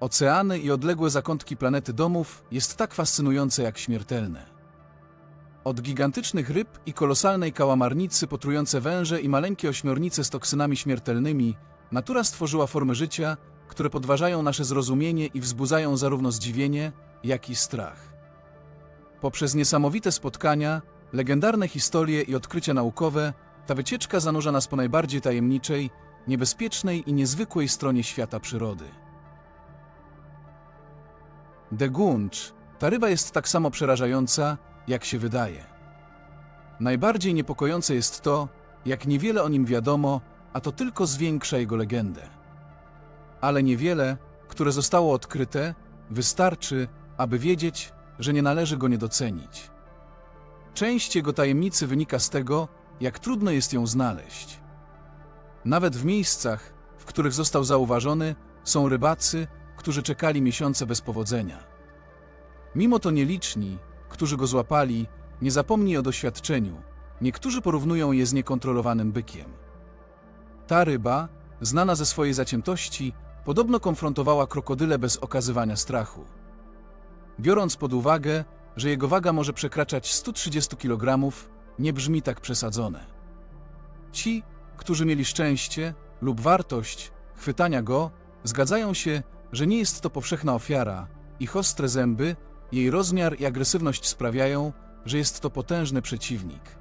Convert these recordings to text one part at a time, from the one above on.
Oceany i odległe zakątki planety domów jest tak fascynujące jak śmiertelne. Od gigantycznych ryb i kolosalnej kałamarnicy potrujące węże i maleńkie ośmiornice z toksynami śmiertelnymi, natura stworzyła formy życia, które podważają nasze zrozumienie i wzbudzają zarówno zdziwienie, jak i strach. Poprzez niesamowite spotkania, legendarne historie i odkrycia naukowe, ta wycieczka zanurza nas po najbardziej tajemniczej, niebezpiecznej i niezwykłej stronie świata przyrody. Deguncz, ta ryba jest tak samo przerażająca, jak się wydaje. Najbardziej niepokojące jest to, jak niewiele o nim wiadomo, a to tylko zwiększa jego legendę. Ale niewiele, które zostało odkryte, wystarczy, aby wiedzieć, że nie należy go niedocenić. Część jego tajemnicy wynika z tego, jak trudno jest ją znaleźć. Nawet w miejscach, w których został zauważony, są rybacy, którzy czekali miesiące bez powodzenia. Mimo to nieliczni, którzy go złapali, nie zapomni o doświadczeniu. Niektórzy porównują je z niekontrolowanym bykiem. Ta ryba, znana ze swojej zaciętości, podobno konfrontowała krokodyle bez okazywania strachu. Biorąc pod uwagę, że jego waga może przekraczać 130 kg, nie brzmi tak przesadzone. Ci, którzy mieli szczęście lub wartość chwytania go, zgadzają się, że nie jest to powszechna ofiara. Ich ostre zęby, jej rozmiar i agresywność sprawiają, że jest to potężny przeciwnik.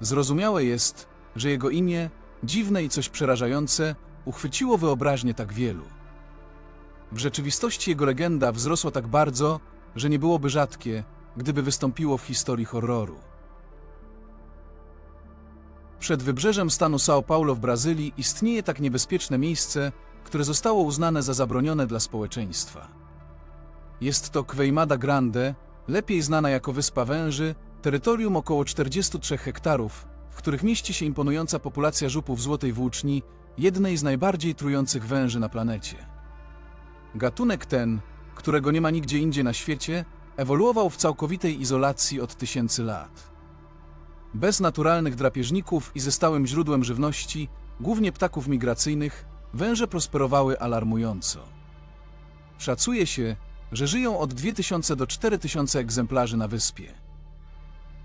Zrozumiałe jest, że jego imię, dziwne i coś przerażające, uchwyciło wyobraźnię tak wielu. W rzeczywistości jego legenda wzrosła tak bardzo, że nie byłoby rzadkie, gdyby wystąpiło w historii horroru. Przed wybrzeżem stanu São Paulo w Brazylii istnieje tak niebezpieczne miejsce, które zostało uznane za zabronione dla społeczeństwa. Jest to Queimada Grande, lepiej znana jako Wyspa Węży, terytorium około 43 hektarów, w których mieści się imponująca populacja żupów złotej włóczni, jednej z najbardziej trujących węży na planecie. Gatunek ten, którego nie ma nigdzie indziej na świecie, ewoluował w całkowitej izolacji od tysięcy lat. Bez naturalnych drapieżników i ze stałym źródłem żywności, głównie ptaków migracyjnych, węże prosperowały alarmująco. Szacuje się, że żyją od 2000 do 4000 egzemplarzy na wyspie.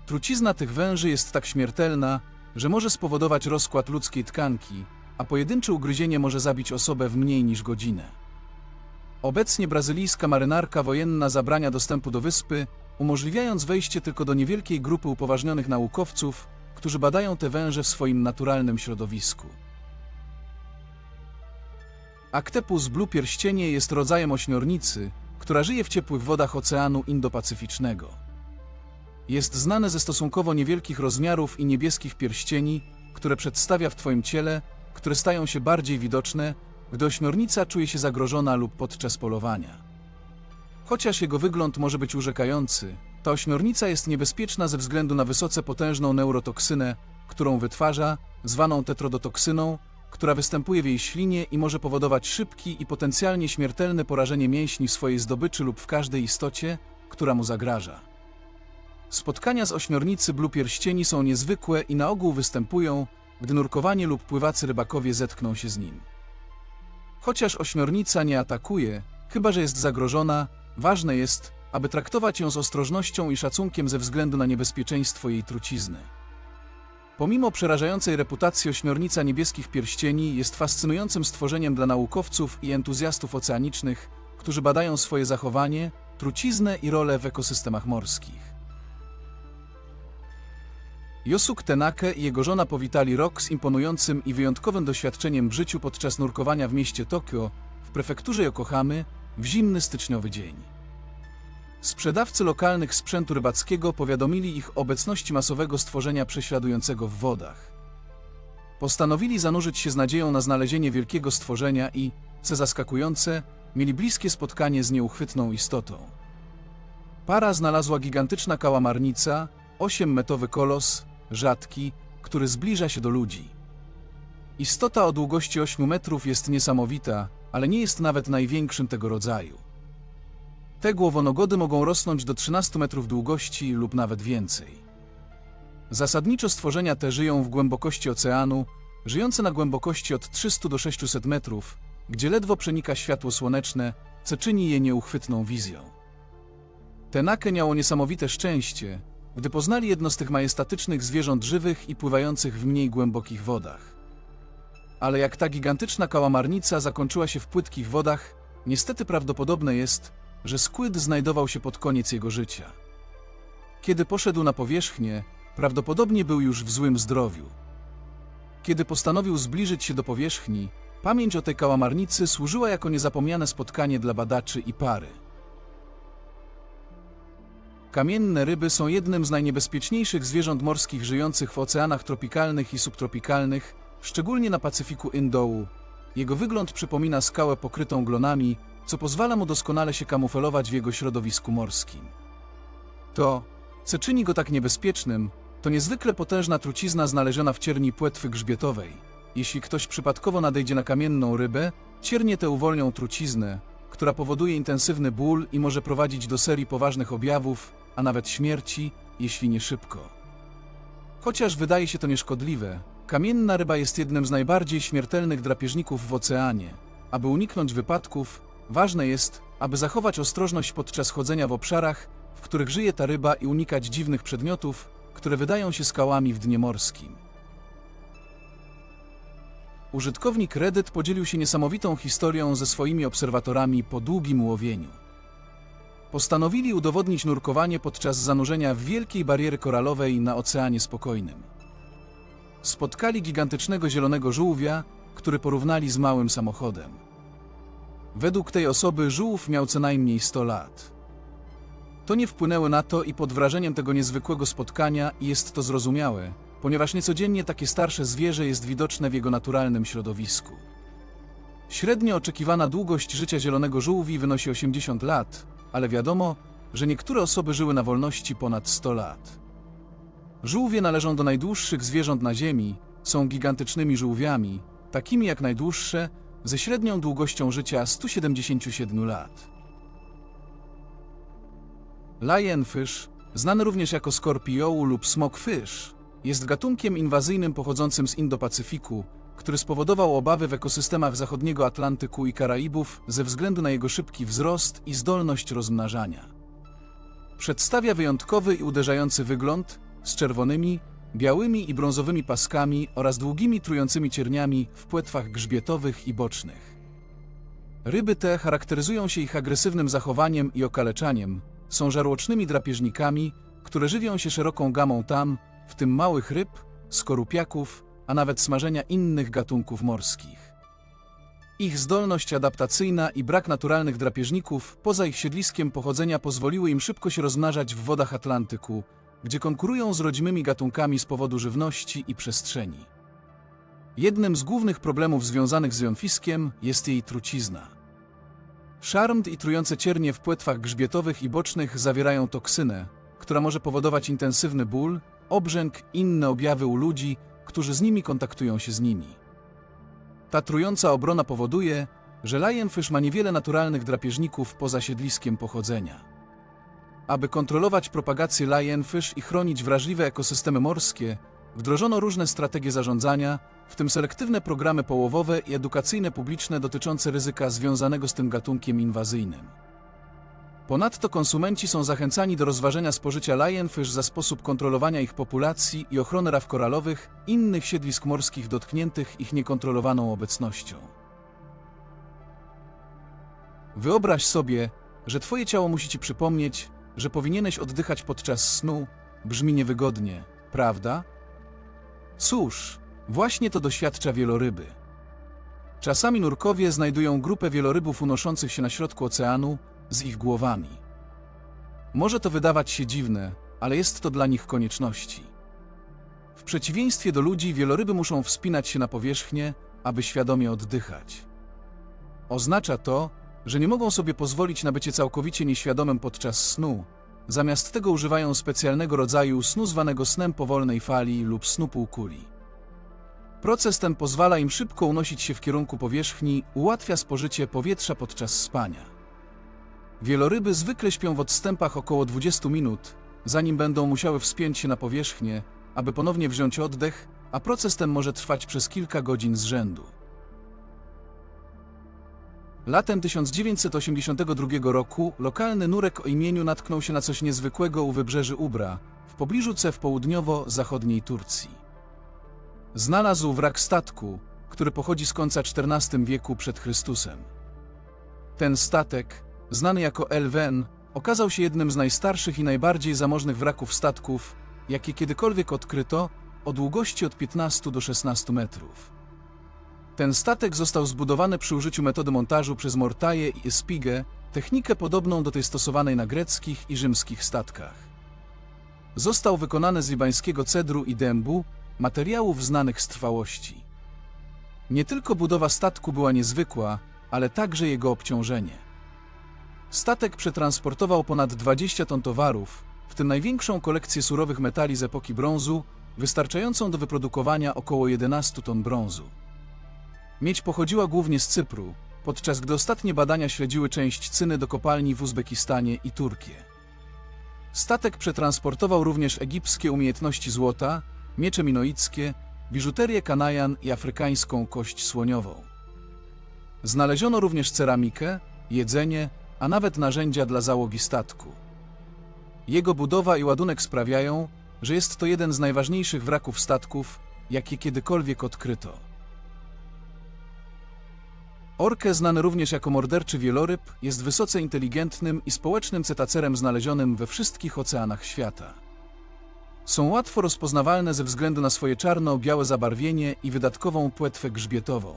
Trucizna tych węży jest tak śmiertelna, że może spowodować rozkład ludzkiej tkanki, a pojedyncze ugryzienie może zabić osobę w mniej niż godzinę. Obecnie brazylijska marynarka wojenna zabrania dostępu do wyspy, umożliwiając wejście tylko do niewielkiej grupy upoważnionych naukowców, którzy badają te węże w swoim naturalnym środowisku. Actepus blue pierścienie jest rodzajem ośmiornicy, która żyje w ciepłych wodach Oceanu Indo-Pacyficznego. Jest znane ze stosunkowo niewielkich rozmiarów i niebieskich pierścieni, które przedstawia w Twoim ciele, które stają się bardziej widoczne, gdy ośmiornica czuje się zagrożona lub podczas polowania. Chociaż jego wygląd może być urzekający, ta ośmiornica jest niebezpieczna ze względu na wysoce potężną neurotoksynę, którą wytwarza, zwaną tetrodotoksyną, która występuje w jej ślinie i może powodować szybki i potencjalnie śmiertelne porażenie mięśni swojej zdobyczy lub w każdej istocie, która mu zagraża. Spotkania z ośmiornicy blu pierścieni są niezwykłe i na ogół występują, gdy nurkowanie lub pływacy rybakowie zetkną się z nim. Chociaż ośmiornica nie atakuje, chyba że jest zagrożona, ważne jest, aby traktować ją z ostrożnością i szacunkiem ze względu na niebezpieczeństwo jej trucizny. Pomimo przerażającej reputacji ośmiornica niebieskich pierścieni jest fascynującym stworzeniem dla naukowców i entuzjastów oceanicznych, którzy badają swoje zachowanie, truciznę i rolę w ekosystemach morskich. Yosuk Tenake i jego żona powitali rok z imponującym i wyjątkowym doświadczeniem w życiu podczas nurkowania w mieście Tokio, w prefekturze Yokohamy, w zimny styczniowy dzień. Sprzedawcy lokalnych sprzętu rybackiego powiadomili ich obecności masowego stworzenia prześladującego w wodach. Postanowili zanurzyć się z nadzieją na znalezienie wielkiego stworzenia i, co zaskakujące, mieli bliskie spotkanie z nieuchwytną istotą. Para znalazła gigantyczna kałamarnica, 8-metowy kolos, rzadki, który zbliża się do ludzi. Istota o długości 8 metrów jest niesamowita, ale nie jest nawet największym tego rodzaju. Te głowonogody mogą rosnąć do 13 metrów długości lub nawet więcej. Zasadniczo stworzenia te żyją w głębokości oceanu, żyjące na głębokości od 300 do 600 metrów, gdzie ledwo przenika światło słoneczne, co czyni je nieuchwytną wizją. Tenake miało niesamowite szczęście, gdy poznali jedno z tych majestatycznych zwierząt żywych i pływających w mniej głębokich wodach. Ale jak ta gigantyczna kałamarnica zakończyła się w płytkich wodach, niestety prawdopodobne jest, że Squid znajdował się pod koniec jego życia. Kiedy poszedł na powierzchnię, prawdopodobnie był już w złym zdrowiu. Kiedy postanowił zbliżyć się do powierzchni, pamięć o tej kałamarnicy służyła jako niezapomniane spotkanie dla badaczy i pary. Kamienne ryby są jednym z najniebezpieczniejszych zwierząt morskich żyjących w oceanach tropikalnych i subtropikalnych, szczególnie na Pacyfiku Indołu. Jego wygląd przypomina skałę pokrytą glonami, co pozwala mu doskonale się kamuflować w jego środowisku morskim. To, co czyni go tak niebezpiecznym, to niezwykle potężna trucizna znaleziona w cierni płetwy grzbietowej. Jeśli ktoś przypadkowo nadejdzie na kamienną rybę, ciernie te uwolnią truciznę, która powoduje intensywny ból i może prowadzić do serii poważnych objawów, a nawet śmierci, jeśli nie szybko. Chociaż wydaje się to nieszkodliwe, kamienna ryba jest jednym z najbardziej śmiertelnych drapieżników w oceanie. Aby uniknąć wypadków, ważne jest, aby zachować ostrożność podczas chodzenia w obszarach, w których żyje ta ryba i unikać dziwnych przedmiotów, które wydają się skałami w dnie morskim. Użytkownik Reddit podzielił się niesamowitą historią ze swoimi obserwatorami po długim łowieniu. Postanowili udowodnić nurkowanie podczas zanurzenia w wielkiej bariery koralowej na Oceanie Spokojnym. Spotkali gigantycznego zielonego żółwia, który porównali z małym samochodem. Według tej osoby żółw miał co najmniej 100 lat. To nie wpłynęło na to i pod wrażeniem tego niezwykłego spotkania jest to zrozumiałe, ponieważ niecodziennie takie starsze zwierzę jest widoczne w jego naturalnym środowisku. Średnio oczekiwana długość życia zielonego żółwi wynosi 80 lat, ale wiadomo, że niektóre osoby żyły na wolności ponad 100 lat. Żółwie należą do najdłuższych zwierząt na Ziemi, są gigantycznymi żółwiami, takimi jak najdłuższe, ze średnią długością życia 177 lat. Lionfish, znany również jako skorpioł lub smokfish, jest gatunkiem inwazyjnym pochodzącym z Indo-Pacyfiku, który spowodował obawy w ekosystemach zachodniego Atlantyku i Karaibów ze względu na jego szybki wzrost i zdolność rozmnażania. Przedstawia wyjątkowy i uderzający wygląd z czerwonymi, białymi i brązowymi paskami oraz długimi trującymi cierniami w płetwach grzbietowych i bocznych. Ryby te charakteryzują się ich agresywnym zachowaniem i okaleczaniem, są żarłocznymi drapieżnikami, które żywią się szeroką gamą tam, w tym małych ryb, skorupiaków, a nawet smażenia innych gatunków morskich. Ich zdolność adaptacyjna i brak naturalnych drapieżników poza ich siedliskiem pochodzenia pozwoliły im szybko się rozmnażać w wodach Atlantyku, gdzie konkurują z rodzimymi gatunkami z powodu żywności i przestrzeni. Jednym z głównych problemów związanych z jąfiskiem jest jej trucizna. Szarmt i trujące ciernie w płetwach grzbietowych i bocznych zawierają toksynę, która może powodować intensywny ból, obrzęk i inne objawy u ludzi, którzy z nimi kontaktują się z nimi. Ta trująca obrona powoduje, że lionfish ma niewiele naturalnych drapieżników poza siedliskiem pochodzenia. Aby kontrolować propagację lionfish i chronić wrażliwe ekosystemy morskie, wdrożono różne strategie zarządzania, w tym selektywne programy połowowe i edukacyjne publiczne dotyczące ryzyka związanego z tym gatunkiem inwazyjnym. Ponadto konsumenci są zachęcani do rozważenia spożycia lionfish za sposób kontrolowania ich populacji i ochrony raf koralowych, innych siedlisk morskich dotkniętych ich niekontrolowaną obecnością. Wyobraź sobie, że twoje ciało musi ci przypomnieć, że powinieneś oddychać podczas snu. Brzmi niewygodnie, prawda? Cóż, właśnie to doświadcza wieloryby. Czasami nurkowie znajdują grupę wielorybów unoszących się na środku oceanu, z ich głowami. Może to wydawać się dziwne, ale jest to dla nich konieczności. W przeciwieństwie do ludzi, wieloryby muszą wspinać się na powierzchnię, aby świadomie oddychać. Oznacza to, że nie mogą sobie pozwolić na bycie całkowicie nieświadomym podczas snu, zamiast tego używają specjalnego rodzaju snu zwanego snem powolnej fali lub snu półkuli. Proces ten pozwala im szybko unosić się w kierunku powierzchni, ułatwia spożycie powietrza podczas spania. Wieloryby zwykle śpią w odstępach około 20 minut, zanim będą musiały wspiąć się na powierzchnię, aby ponownie wziąć oddech, a proces ten może trwać przez kilka godzin z rzędu. Latem 1982 roku lokalny nurek o imieniu natknął się na coś niezwykłego u wybrzeży Ubra, w pobliżu C w południowo-zachodniej Turcji. Znalazł wrak statku, który pochodzi z końca XIV wieku przed Chrystusem. Ten statek, znany jako Elven, okazał się jednym z najstarszych i najbardziej zamożnych wraków statków, jakie kiedykolwiek odkryto, o długości od 15 do 16 metrów. Ten statek został zbudowany przy użyciu metody montażu przez Mortaje i Espigę, technikę podobną do tej stosowanej na greckich i rzymskich statkach. Został wykonany z libańskiego cedru i dębu, materiałów znanych z trwałości. Nie tylko budowa statku była niezwykła, ale także jego obciążenie. Statek przetransportował ponad 20 ton towarów, w tym największą kolekcję surowych metali z epoki brązu, wystarczającą do wyprodukowania około 11 ton brązu. Miedź pochodziła głównie z Cypru, podczas gdy ostatnie badania śledziły część cyny do kopalni w Uzbekistanie i Turkię. Statek przetransportował również egipskie umiejętności złota, miecze minoickie, biżuterię kanajan i afrykańską kość słoniową. Znaleziono również ceramikę, jedzenie, a nawet narzędzia dla załogi statku. Jego budowa i ładunek sprawiają, że jest to jeden z najważniejszych wraków statków, jakie kiedykolwiek odkryto. Orkę, znany również jako morderczy wieloryb, jest wysoce inteligentnym i społecznym cetacerem znalezionym we wszystkich oceanach świata. Są łatwo rozpoznawalne ze względu na swoje czarno-białe zabarwienie i wydatkową płetwę grzbietową.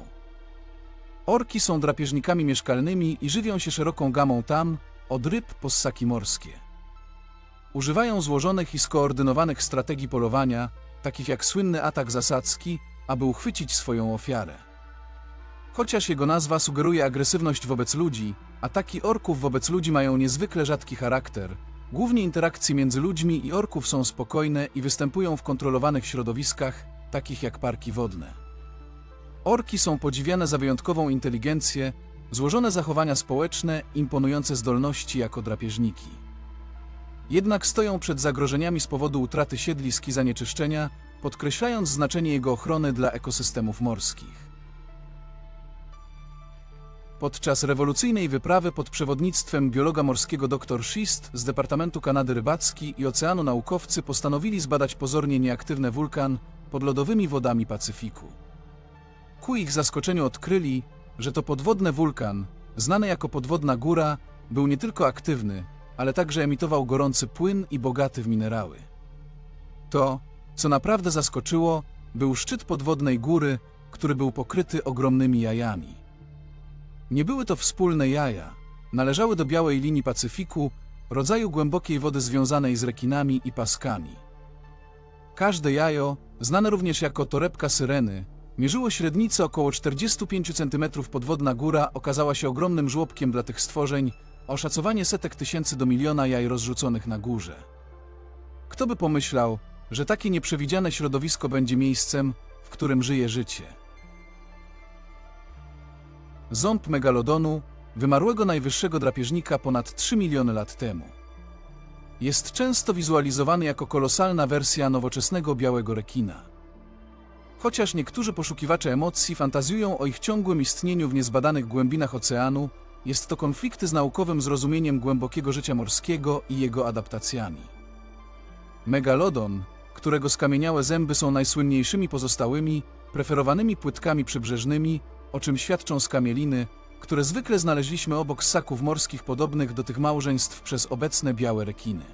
Orki są drapieżnikami mieszkalnymi i żywią się szeroką gamą tam, od ryb po ssaki morskie. Używają złożonych i skoordynowanych strategii polowania, takich jak słynny atak zasadzki, aby uchwycić swoją ofiarę. Chociaż jego nazwa sugeruje agresywność wobec ludzi, ataki orków wobec ludzi mają niezwykle rzadki charakter. Głównie interakcje między ludźmi i orków są spokojne i występują w kontrolowanych środowiskach, takich jak parki wodne. Orki są podziwiane za wyjątkową inteligencję, złożone zachowania społeczne, imponujące zdolności jako drapieżniki. Jednak stoją przed zagrożeniami z powodu utraty siedlisk i zanieczyszczenia, podkreślając znaczenie jego ochrony dla ekosystemów morskich. Podczas rewolucyjnej wyprawy pod przewodnictwem biologa morskiego dr Schist z Departamentu Kanady Rybacki i Oceanu naukowcy postanowili zbadać pozornie nieaktywny wulkan pod lodowymi wodami Pacyfiku. Ku ich zaskoczeniu odkryli, że to podwodny wulkan, znany jako podwodna góra, był nie tylko aktywny, ale także emitował gorący płyn i bogaty w minerały. To, co naprawdę zaskoczyło, był szczyt podwodnej góry, który był pokryty ogromnymi jajami. Nie były to wspólne jaja, należały do białej linii Pacyfiku, rodzaju głębokiej wody związanej z rekinami i paskami. Każde jajo, znane również jako torebka syreny, mierzyło średnicę około 45 cm. Podwodna góra okazała się ogromnym żłobkiem dla tych stworzeń, a oszacowanie setek tysięcy do miliona jaj rozrzuconych na górze. Kto by pomyślał, że takie nieprzewidziane środowisko będzie miejscem, w którym żyje życie? Ząb megalodonu, wymarłego najwyższego drapieżnika ponad 3 miliony lat temu. Jest często wizualizowany jako kolosalna wersja nowoczesnego białego rekina. Chociaż niektórzy poszukiwacze emocji fantazjują o ich ciągłym istnieniu w niezbadanych głębinach oceanu, jest to konflikty z naukowym zrozumieniem głębokiego życia morskiego i jego adaptacjami. Megalodon, którego skamieniałe zęby są najsłynniejszymi pozostałymi, preferowanymi płytkami przybrzeżnymi, o czym świadczą skamieliny, które zwykle znaleźliśmy obok ssaków morskich podobnych do tych małżeństw przez obecne białe rekiny.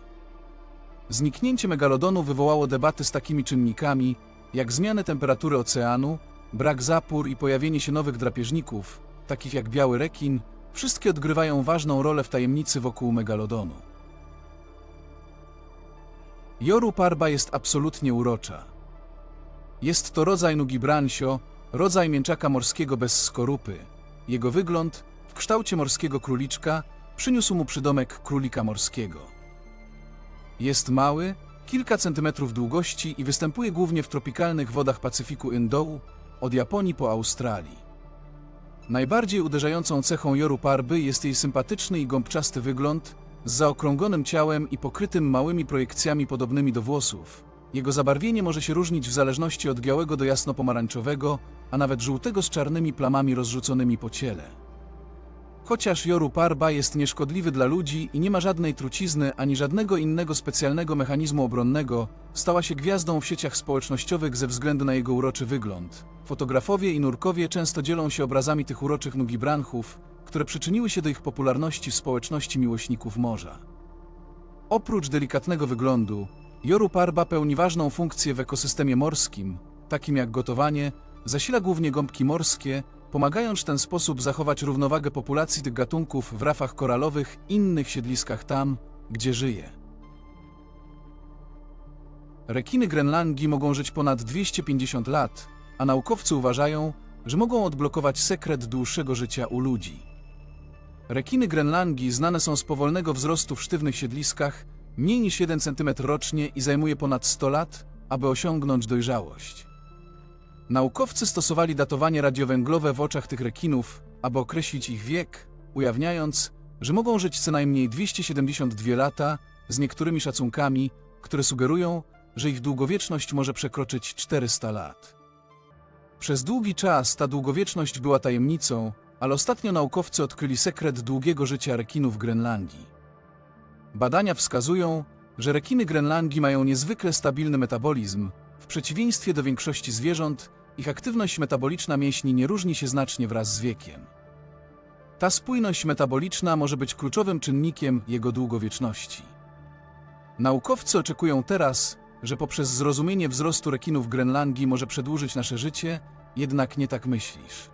Zniknięcie megalodonu wywołało debaty z takimi czynnikami, jak zmiany temperatury oceanu, brak zapór i pojawienie się nowych drapieżników, takich jak biały rekin, wszystkie odgrywają ważną rolę w tajemnicy wokół megalodonu. Joru parba jest absolutnie urocza. Jest to rodzaj nugibransio, rodzaj mięczaka morskiego bez skorupy. Jego wygląd, w kształcie morskiego króliczka, przyniósł mu przydomek królika morskiego. Jest mały, kilka centymetrów długości i występuje głównie w tropikalnych wodach Pacyfiku Indołu, od Japonii po Australii. Najbardziej uderzającą cechą Joru Parby jest jej sympatyczny i gąbczasty wygląd, z zaokrąglonym ciałem i pokrytym małymi projekcjami podobnymi do włosów. Jego zabarwienie może się różnić w zależności od białego do jasno-pomarańczowego, a nawet żółtego z czarnymi plamami rozrzuconymi po ciele. Chociaż Joru Parba jest nieszkodliwy dla ludzi i nie ma żadnej trucizny ani żadnego innego specjalnego mechanizmu obronnego, stała się gwiazdą w sieciach społecznościowych ze względu na jego uroczy wygląd. Fotografowie i nurkowie często dzielą się obrazami tych uroczych nugibranchów, które przyczyniły się do ich popularności w społeczności miłośników morza. Oprócz delikatnego wyglądu, Joru Parba pełni ważną funkcję w ekosystemie morskim, takim jak gotowanie, zasila głównie gąbki morskie, pomagając w ten sposób zachować równowagę populacji tych gatunków w rafach koralowych i innych siedliskach tam, gdzie żyje. Rekiny Grenlandii mogą żyć ponad 250 lat, a naukowcy uważają, że mogą odblokować sekret dłuższego życia u ludzi. Rekiny Grenlandii znane są z powolnego wzrostu w sztywnych siedliskach, mniej niż 1 cm rocznie i zajmuje ponad 100 lat, aby osiągnąć dojrzałość. Naukowcy stosowali datowanie radiowęglowe w oczach tych rekinów, aby określić ich wiek, ujawniając, że mogą żyć co najmniej 272 lata, z niektórymi szacunkami, które sugerują, że ich długowieczność może przekroczyć 400 lat. Przez długi czas ta długowieczność była tajemnicą, ale ostatnio naukowcy odkryli sekret długiego życia rekinów Grenlandii. Badania wskazują, że rekiny Grenlandii mają niezwykle stabilny metabolizm. W przeciwieństwie do większości zwierząt, ich aktywność metaboliczna mięśni nie różni się znacznie wraz z wiekiem. Ta spójność metaboliczna może być kluczowym czynnikiem jego długowieczności. Naukowcy oczekują teraz, że poprzez zrozumienie wzrostu rekinów Grenlandii może przedłużyć nasze życie, jednak nie tak myślisz.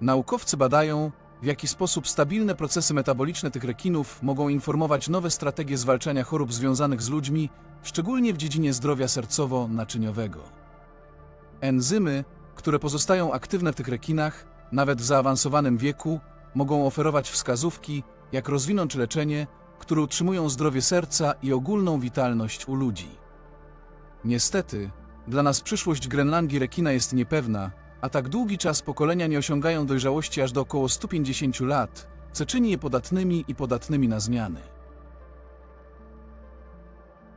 Naukowcy badają, w jaki sposób stabilne procesy metaboliczne tych rekinów mogą informować nowe strategie zwalczania chorób związanych z ludźmi, szczególnie w dziedzinie zdrowia sercowo-naczyniowego. Enzymy, które pozostają aktywne w tych rekinach, nawet w zaawansowanym wieku, mogą oferować wskazówki, jak rozwinąć leczenie, które utrzymują zdrowie serca i ogólną witalność u ludzi. Niestety, dla nas przyszłość Grenlandii rekina jest niepewna, a tak długi czas pokolenia nie osiągają dojrzałości aż do około 150 lat, co czyni je podatnymi i podatnymi na zmiany.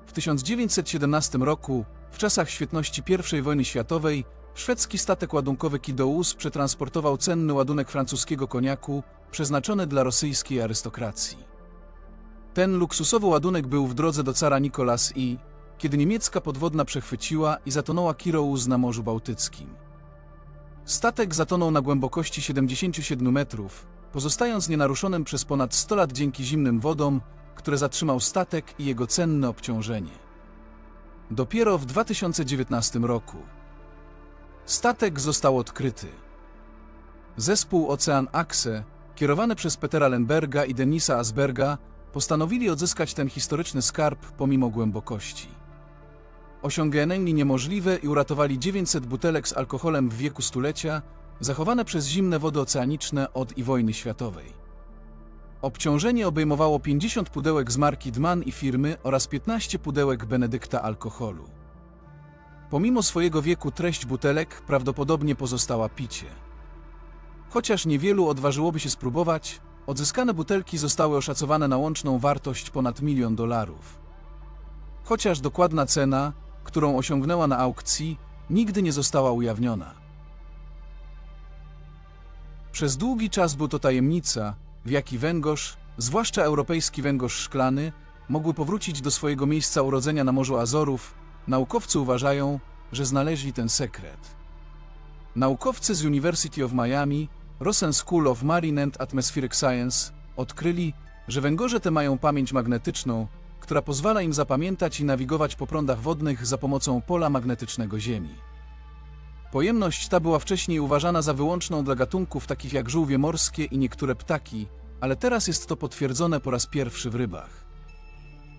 W 1917 roku, w czasach świetności I wojny światowej, szwedzki statek ładunkowy Kidous przetransportował cenny ładunek francuskiego koniaku, przeznaczony dla rosyjskiej arystokracji. Ten luksusowy ładunek był w drodze do cara Nikolas I, kiedy niemiecka podwodna przechwyciła i zatonęła Kirous na Morzu Bałtyckim. Statek zatonął na głębokości 77 metrów, pozostając nienaruszonym przez ponad 100 lat dzięki zimnym wodom, które zatrzymał statek i jego cenne obciążenie. Dopiero w 2019 roku statek został odkryty. Zespół Ocean Axe, kierowany przez Petera Lemberga i Denisa Asberga, postanowili odzyskać ten historyczny skarb pomimo głębokości. Osiągnęli niemożliwe i uratowali 900 butelek z alkoholem w wieku stulecia, zachowane przez zimne wody oceaniczne od i wojny światowej. Obciążenie obejmowało 50 pudełek z marki Dman i firmy oraz 15 pudełek Benedykta alkoholu. Pomimo swojego wieku treść butelek prawdopodobnie pozostała picie. Chociaż niewielu odważyłoby się spróbować, odzyskane butelki zostały oszacowane na łączną wartość ponad milion dolarów. Chociaż dokładna cena, którą osiągnęła na aukcji, nigdy nie została ujawniona. Przez długi czas był to tajemnica, w jaki węgorz, zwłaszcza europejski węgorz szklany, mogły powrócić do swojego miejsca urodzenia na Morzu Azorów, naukowcy uważają, że znaleźli ten sekret. Naukowcy z University of Miami, Rosen School of Marine and Atmospheric Science odkryli, że węgorze te mają pamięć magnetyczną, która pozwala im zapamiętać i nawigować po prądach wodnych za pomocą pola magnetycznego Ziemi. Pojemność ta była wcześniej uważana za wyłączną dla gatunków takich jak żółwie morskie i niektóre ptaki, ale teraz jest to potwierdzone po raz pierwszy w rybach.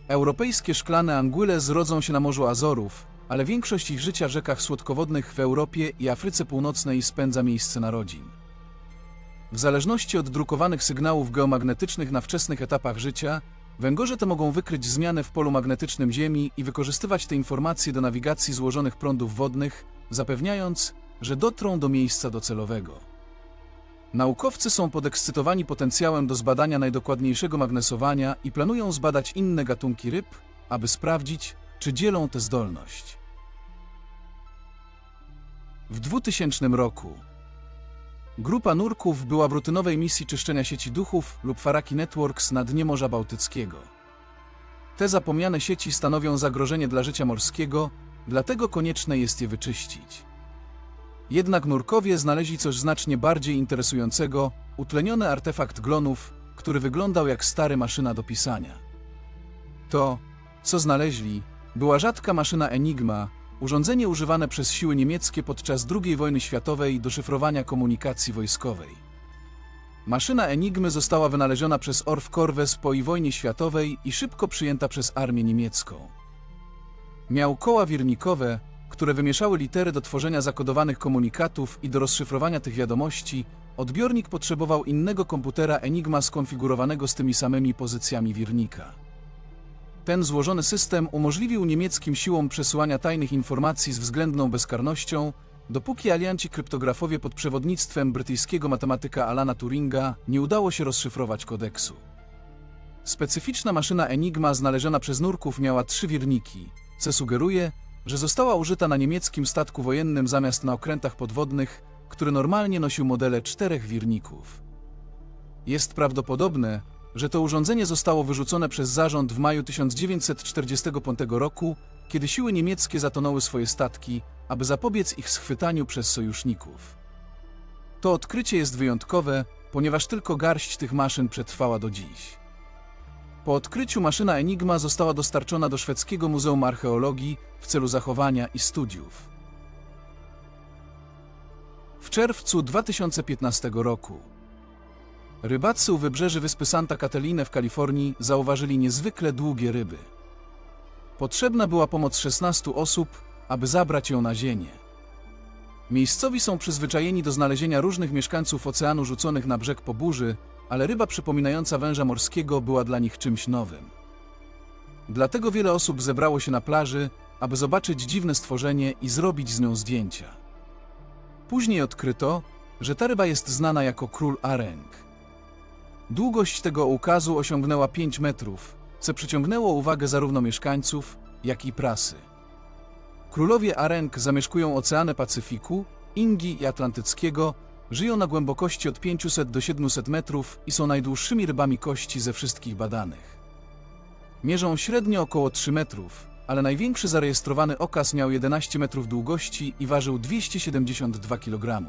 Europejskie szklane angule zrodzą się na Morzu Azorów, ale większość ich życia w rzekach słodkowodnych w Europie i Afryce Północnej spędza miejsce narodzin. W zależności od drukowanych sygnałów geomagnetycznych na wczesnych etapach życia, węgorze te mogą wykryć zmianę w polu magnetycznym Ziemi i wykorzystywać te informacje do nawigacji złożonych prądów wodnych, zapewniając, że dotrą do miejsca docelowego. Naukowcy są podekscytowani potencjałem do zbadania najdokładniejszego magnesowania i planują zbadać inne gatunki ryb, aby sprawdzić, czy dzielą tę zdolność. W 2000 roku Grupa nurków była w rutynowej misji czyszczenia sieci duchów lub Faraki Networks na dnie Morza Bałtyckiego. Te zapomniane sieci stanowią zagrożenie dla życia morskiego, dlatego konieczne jest je wyczyścić. Jednak nurkowie znaleźli coś znacznie bardziej interesującego utleniony artefakt glonów, który wyglądał jak stary maszyna do pisania. To, co znaleźli, była rzadka maszyna Enigma, urządzenie używane przez siły niemieckie podczas II wojny światowej do szyfrowania komunikacji wojskowej. Maszyna Enigmy została wynaleziona przez Orff Korwes po i wojnie światowej i szybko przyjęta przez armię niemiecką. Miał koła wirnikowe, które wymieszały litery do tworzenia zakodowanych komunikatów i do rozszyfrowania tych wiadomości, odbiornik potrzebował innego komputera Enigma skonfigurowanego z tymi samymi pozycjami wirnika. Ten złożony system umożliwił niemieckim siłom przesyłania tajnych informacji z względną bezkarnością, dopóki alianci kryptografowie pod przewodnictwem brytyjskiego matematyka Alana Turinga nie udało się rozszyfrować kodeksu. Specyficzna maszyna Enigma znaleziona przez nurków miała trzy wirniki, co sugeruje, że została użyta na niemieckim statku wojennym zamiast na okrętach podwodnych, który normalnie nosił modele czterech wirników. Jest prawdopodobne, że to urządzenie zostało wyrzucone przez zarząd w maju 1945 roku, kiedy siły niemieckie zatonęły swoje statki, aby zapobiec ich schwytaniu przez sojuszników. To odkrycie jest wyjątkowe, ponieważ tylko garść tych maszyn przetrwała do dziś. Po odkryciu maszyna Enigma została dostarczona do szwedzkiego Muzeum Archeologii w celu zachowania i studiów. W czerwcu 2015 roku rybacy u wybrzeży wyspy Santa Catalina w Kalifornii zauważyli niezwykle długie ryby. Potrzebna była pomoc 16 osób, aby zabrać ją na ziemię. Miejscowi są przyzwyczajeni do znalezienia różnych mieszkańców oceanu rzuconych na brzeg po burzy, ale ryba przypominająca węża morskiego była dla nich czymś nowym. Dlatego wiele osób zebrało się na plaży, aby zobaczyć dziwne stworzenie i zrobić z nią zdjęcia. Później odkryto, że ta ryba jest znana jako król areng. Długość tego ukazu osiągnęła 5 metrów, co przyciągnęło uwagę zarówno mieszkańców, jak i prasy. Królowie areng zamieszkują oceany Pacyfiku, Indii i Atlantyckiego, żyją na głębokości od 500 do 700 metrów i są najdłuższymi rybami kości ze wszystkich badanych. Mierzą średnio około 3 metrów, ale największy zarejestrowany okaz miał 11 metrów długości i ważył 272 kg.